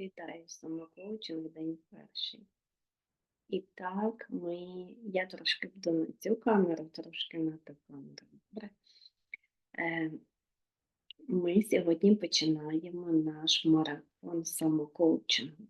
Вітаю самокоучинг день перший. І так, ми, я трошки буду на цю камеру, трошки на ту камеру. Добре. Е, ми сьогодні починаємо наш марафон самокоучингу.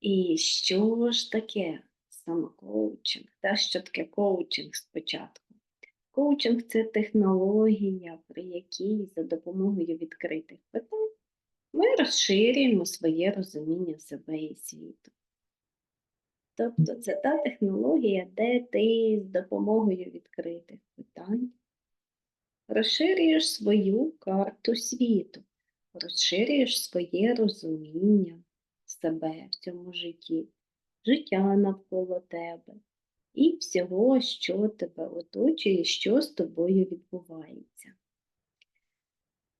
І що ж таке самокоучинг? Та що таке коучинг спочатку? Коучинг це технологія, при якій за допомогою відкритих питань ми розширюємо своє розуміння себе і світу. Тобто це та технологія, де ти з допомогою відкритих питань розширюєш свою карту світу, розширюєш своє розуміння себе в цьому житті, життя навколо тебе і всього, що тебе оточує, що з тобою відбувається.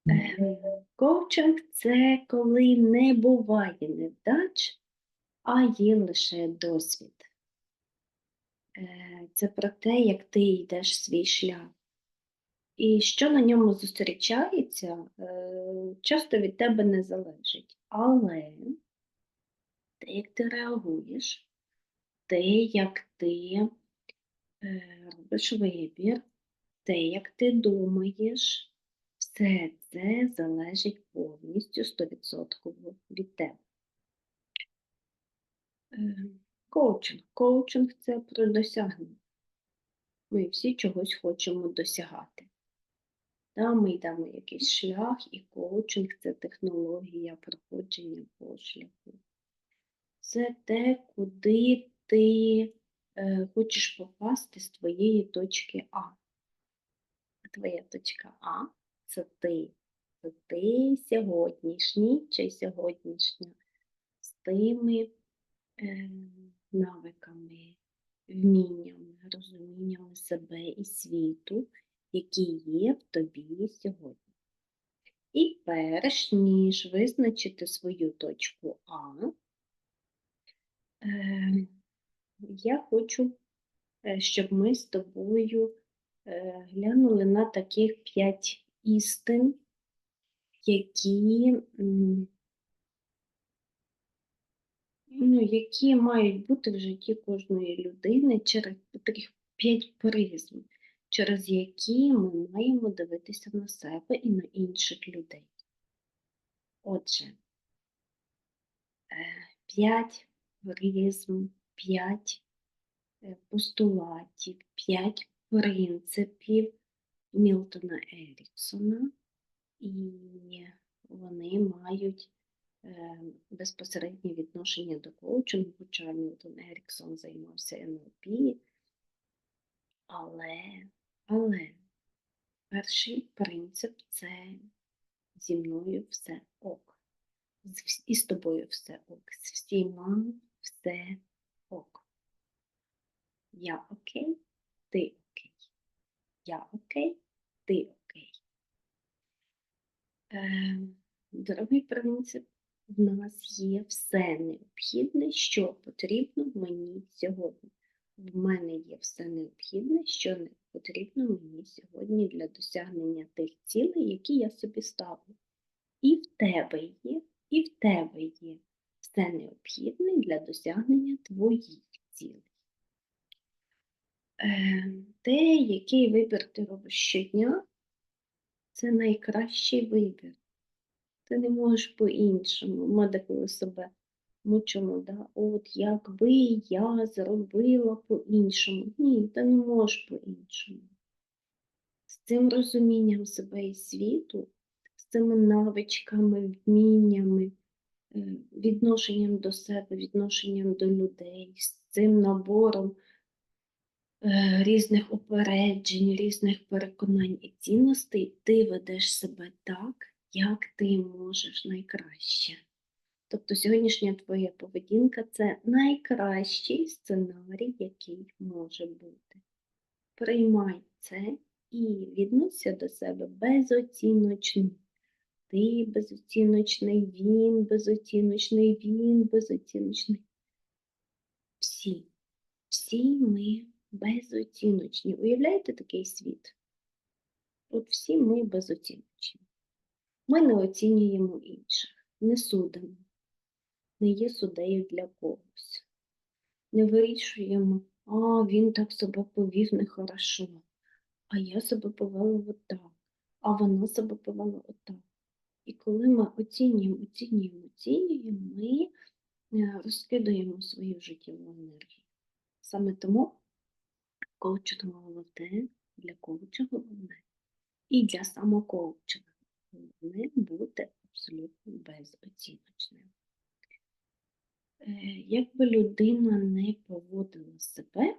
Е, Коучинг це коли не буває невдач, а є лише досвід. Е, Це про те, як ти йдеш свій шлях. І що на ньому зустрічається, е, часто від тебе не залежить. Але те, як ти реагуєш, те, як ти робиш вибір, те, як ти думаєш, все це залежить повністю 100% від тебе. Е, Коучинг. Коучинг це про досягнення. Ми всі чогось хочемо досягати. Та, ми йдемо якийсь шлях, і коучинг це технологія проходження по шляху. Це те, куди ти е, хочеш попасти з твоєї точки А. Твоя точка А це ти. Це ти сьогоднішній чи сьогоднішня з тими е, навиками, вміннями, розуміннями себе і світу, які є в тобі сьогодні. І перш ніж визначити свою точку А, е, я хочу, е, щоб ми з тобою е, глянули на таких п'ять істин, які, ну, які мають бути в житті кожної людини через таких п'ять призм, через які ми маємо дивитися на себе і на інших людей. Отже, е, п'ять призм, п'ять е, постулатів, п'ять принципів Мілтона Еріксона, і вони мають е, безпосереднє відношення до коучингу, хоча Мілтон Еріксон займався НЛП. Але, але перший принцип це зі мною все ок. І з тобою все ок. З всіма все ок. Я окей, ти окей. Я окей, ти окей. Е, другий принцип в нас є все необхідне, що потрібно мені сьогодні. В мене є все необхідне, що не потрібно мені сьогодні для досягнення тих цілей, які я собі ставлю. І в тебе є, і в тебе є все необхідне для досягнення твоїх цілей. Е, Те, який вибір ти робиш щодня, це найкращий вибір. Ти не можеш по-іншому. Ми деколи себе мучимо, да? от якби я зробила по-іншому. Ні, ти не можеш по-іншому. З цим розумінням себе і світу, з цими навичками, вміннями, е, відношенням до себе, відношенням до людей, з цим набором різних упереджень, різних переконань і цінностей, ти ведеш себе так, як ти можеш найкраще. Тобто сьогоднішня твоя поведінка це найкращий сценарій, який може бути. Приймай це і відносься до себе безоціночно. Ти безоціночний, він безоціночний, він безоціночний. Всі, всі ми безоціночні. Уявляєте такий світ? От всі ми безоціночні. Ми не оцінюємо інших, не судимо. не є суддею для когось. Не вирішуємо, а він так себе повів нехорошо, а я себе повела отак, а вона себе повела отак. І коли ми оцінюємо, оцінюємо, оцінюємо, ми е, розкидаємо свою життєву енергію. Саме тому коучинг головне, для коуча головне і для самокоучинга головне бути абсолютно безоціночним. Е, Як би людина не поводила себе,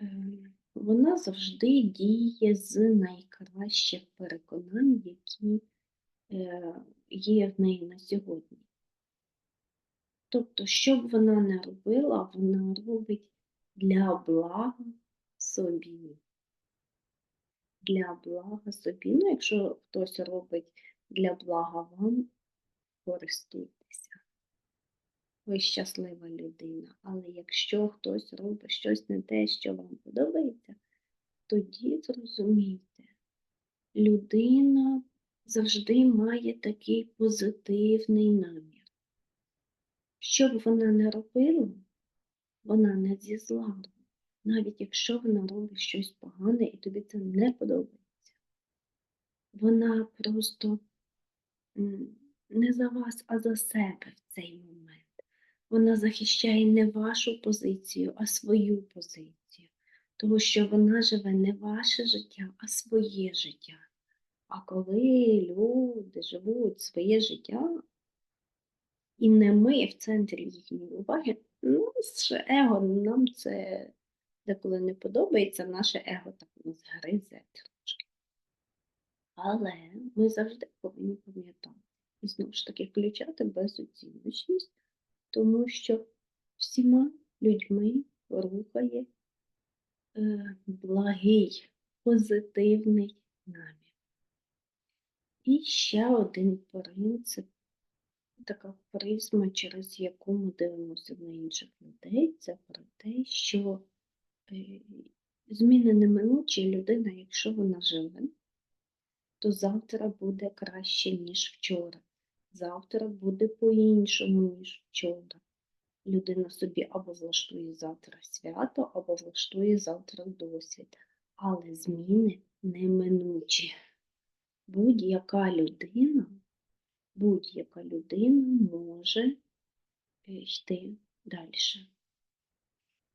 е, вона завжди діє з найкращих переконань, які е, є в неї на сьогодні. Тобто, що б вона не робила, вона робить для блага собі. Для блага собі. Ну, якщо хтось робить для блага вам, користуйтеся. Ви щаслива людина. Але якщо хтось робить щось не те, що вам подобається, тоді зрозумійте, людина завжди має такий позитивний намір. Що б вона не робила, вона не зі зла, навіть якщо вона робить щось погане і тобі це не подобається. Вона просто не за вас, а за себе в цей момент. Вона захищає не вашу позицію, а свою позицію. Тому що вона живе не ваше життя, а своє життя. А коли люди живуть своє життя, і не ми в центрі їхньої уваги, наше его нам це деколи не подобається, наше его так нас гризе трошки. Але ми завжди повинні пам'ятати і знову ж таки включати безоціночність, тому що всіма людьми рухає е, благий, позитивний намір. І ще один принцип, така призма, через яку ми дивимося на інших людей, це про те, що е, зміни неминучі людина, якщо вона живе, то завтра буде краще, ніж вчора. Завтра буде по-іншому, ніж вчора. Людина собі або влаштує завтра свято, або влаштує завтра досвід. Але зміни неминучі. Будь-яка людина, будь-яка людина може е, йти далі.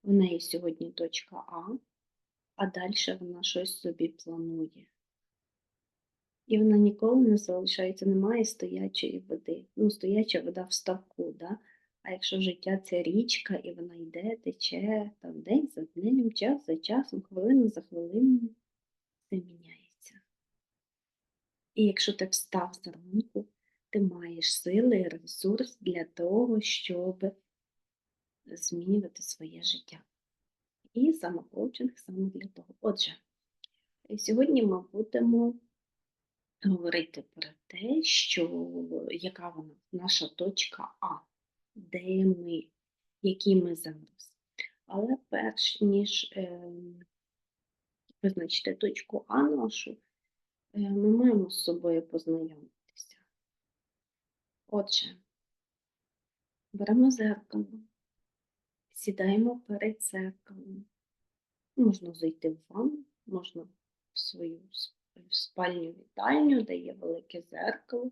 В неї сьогодні точка А, а далі вона щось собі планує. І вона ніколи не залишається, немає стоячої води. Ну, стояча вода в ставку, да? а якщо життя це річка, і вона йде, тече там день за днем, час за часом, хвилину за хвилиною, це міняється. І якщо ти встав за зранку, ти маєш сили і ресурс для того, щоб змінювати своє життя. І самокоучинг саме для того. Отже, сьогодні ми будемо говорити про те, що яка вона наша точка А, де ми, які ми зараз. Але перш ніж е, визначити точку А нашу, е, ми маємо з собою познайомитися. Отже, беремо зеркало, сідаємо перед зеркалом. Можна зайти в ванну, можна в свою спальню вітальню, де є велике зеркало,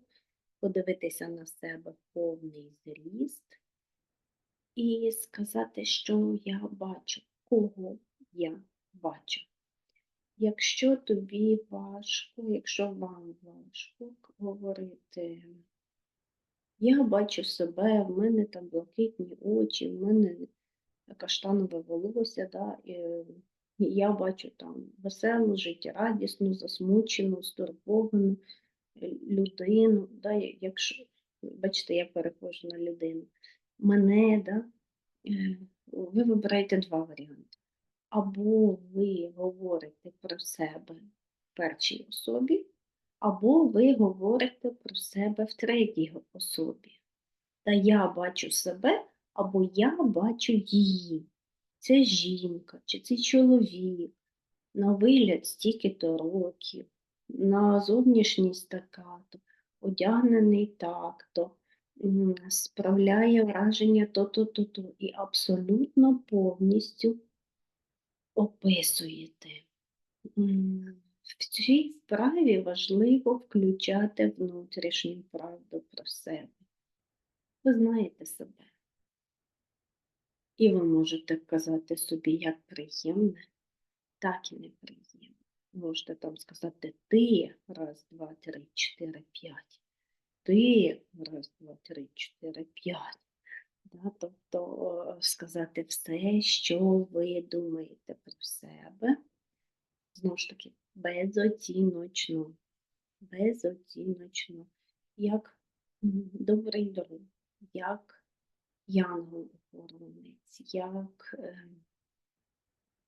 подивитися на себе повний зріст і сказати, що я бачу, кого я бачу. Якщо тобі важко, якщо вам важко говорити, я бачу себе, в мене там блакитні очі, в мене каштанове волосся, да, я бачу там веселу, життєрадісну, засмучену, стурбовану людину. Да, якщо, бачите, я перехожу на людину. Мене, да, е, ви вибираєте два варіанти. Або ви говорите про себе в першій особі, або ви говорите про себе в третій особі. Та я бачу себе, або я бачу її. Це жінка чи це чоловік, на вигляд стільки-то років, на зовнішність така-то, одягнений так-то, справляє враження то-то, то-то. І абсолютно повністю описуєте. В цій вправі важливо включати внутрішню правду про себе. Ви знаєте себе. І ви можете казати собі як приємне, так і неприємне. Можете там сказати ти, раз, два, три, чотири, п'ять. Ти, раз, два, три, чотири, п'ять. Да? Тобто сказати все, що ви думаєте про себе. Знову ж таки, безоціночно. Безоціночно. Як добрий друг, як янгол-охоронець, як е,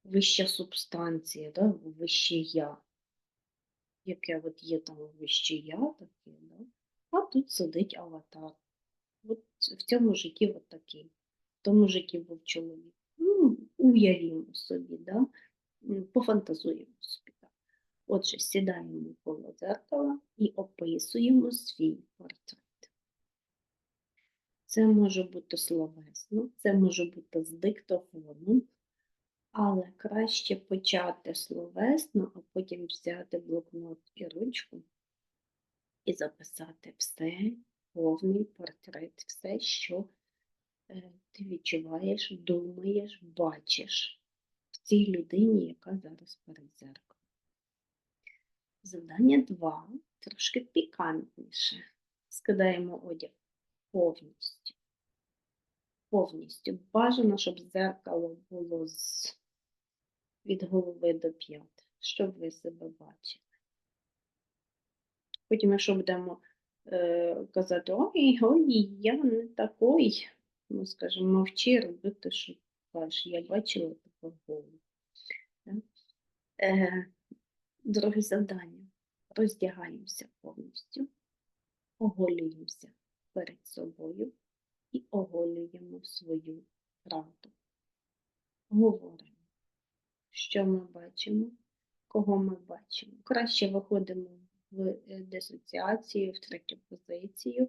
вища субстанція, да? вище я. Яке от є там вище я, таке, да? а тут сидить аватар. От в цьому житті от такий. В тому житті був чоловік. Ну, уявімо собі, да? Пофантазуємо собі. Отже, сідаємо коло дзеркала і описуємо свій портрет. Це може бути словесно, це може бути з диктофону, але краще почати словесно, а потім взяти блокнот і ручку і записати все, повний портрет, все, що е, ти відчуваєш, думаєш, бачиш в цій людині, яка зараз перед зеркалом. Завдання 2 трошки пікантніше. Скидаємо одяг повністю. Повністю. Бажано, щоб зеркало було з... від голови до п'ят, щоб ви себе бачили. Потім, якщо будемо е, казати, ой, ой, я не такий, ну, скажімо, мовчи, роби те, що кажеш, я бачила таку голову. Е, друге завдання. Роздягаємося повністю, оголюємося перед собою і оголюємо свою правду. Говоримо, що ми бачимо, кого ми бачимо. Краще виходимо в е, дисоціацію, в третю позицію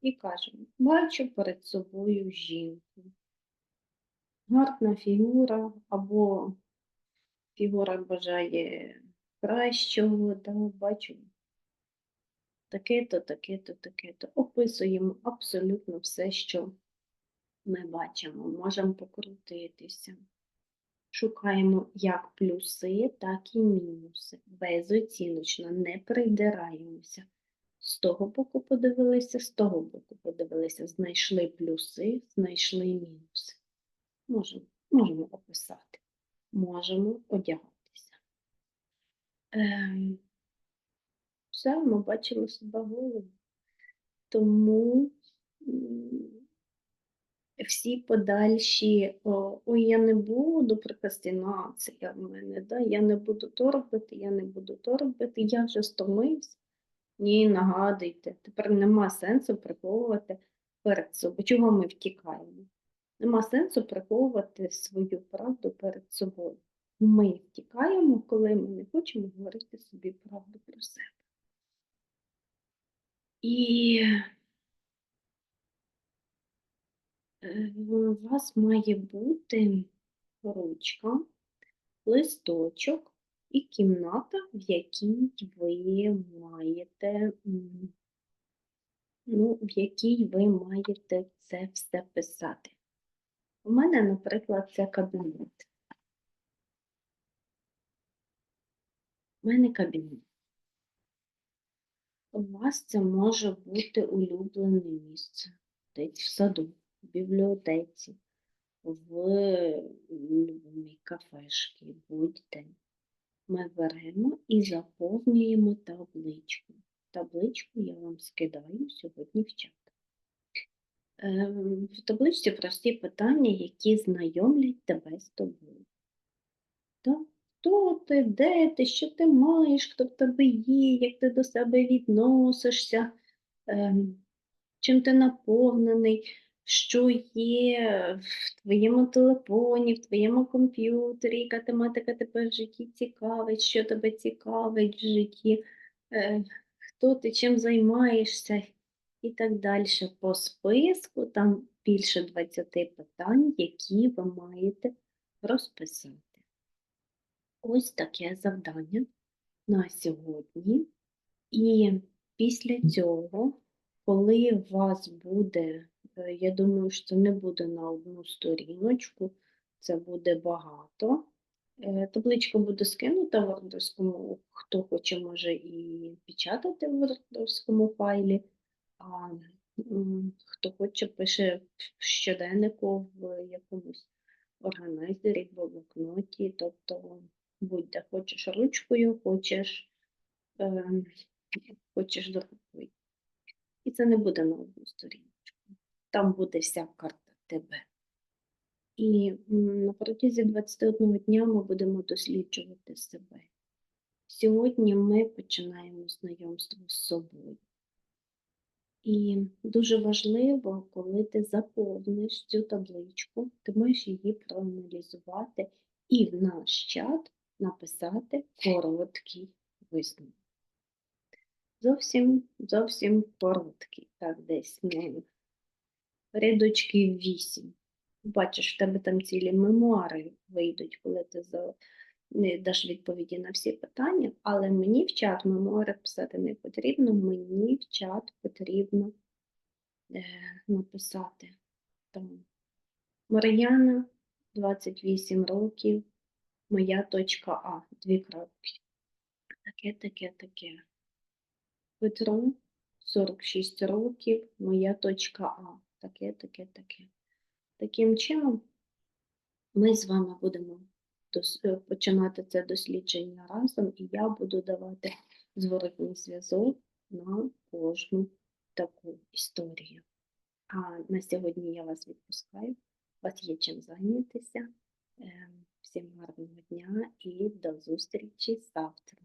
і кажемо, бачу перед собою жінку. Гарна фігура або фігура бажає кращого, да, бачу таке-то, таке-то, таке-то. Описуємо абсолютно все, що ми бачимо. Можемо покрутитися. Шукаємо як плюси, так і мінуси. Безоціночно, не придираємося. З того боку подивилися, з того боку подивилися. Знайшли плюси, знайшли мінуси. Можемо, можемо описати, можемо одягатися. Ем, все, ми бачили себе голову. Тому всі подальші, ой, я не буду прокрастинація в мене, да? я не буду то робити, я не буду то робити, я вже стомився. Ні, нагадуйте, тепер нема сенсу приховувати перед собою. Чого ми втікаємо? Нема сенсу приховувати свою правду перед собою. Ми втікаємо, коли ми не хочемо говорити собі правду про себе. І е, у вас має бути ручка, листочок і кімната, в якій ви маєте, ну, в якій ви маєте це все писати. У мене, наприклад, це кабінет. У мене кабінет. У вас це може бути улюблене місце. Десь в саду, в бібліотеці, в улюбленій кафешці, будь-де. Ми беремо і заповнюємо табличку. Табличку я вам скидаю сьогодні в чат. Ем, В табличці прості питання, які знайомлять тебе з тобою. Так? Хто ти, де ти, що ти маєш, хто в тебе є, як ти до себе відносишся, ем, чим ти наповнений, що є в твоєму телефоні, в твоєму комп'ютері, яка тематика тебе в житті цікавить, що тебе цікавить в житті, е, хто ти чим займаєшся, і так далі по списку. Там більше 20 питань, які ви маєте розписати. Ось таке завдання на сьогодні. І після цього, коли у вас буде, е, я думаю, що це не буде на одну сторіночку, це буде багато. Е, Табличка буде скинута в вордовському, хто хоче, може і печатати в вордовському файлі, а хто хоче, пише в щоденнику в якомусь органайзері, в блокноті, тобто будь-де хочеш ручкою, хочеш, ем, хочеш друкою. І це не буде на одну сторіночку. Там буде вся карта тебе. І на протязі 21 дня ми будемо досліджувати себе. Сьогодні ми починаємо знайомство з собою. І дуже важливо, коли ти заповниш цю табличку, ти маєш її проаналізувати і в наш чат написати короткий висновок. Зовсім, зовсім короткий, так десь ну, рядочків 8. Бачиш, в тебе там цілі мемуари вийдуть, коли ти за... не даш відповіді на всі питання, але мені в чат мемуари писати не потрібно, мені в чат потрібно е, написати там Мар'яна, 28 років, моя точка А, дві крапки. Таке, таке, таке. Петро, 46 років, моя точка А. Таке, таке, таке. Таким чином, ми з вами будемо е, починати це дослідження разом, і я буду давати зворотній зв'язок на кожну таку історію. А на сьогодні я вас відпускаю. У вас є чим зайнятися. Всім гарного дня і до зустрічі завтра.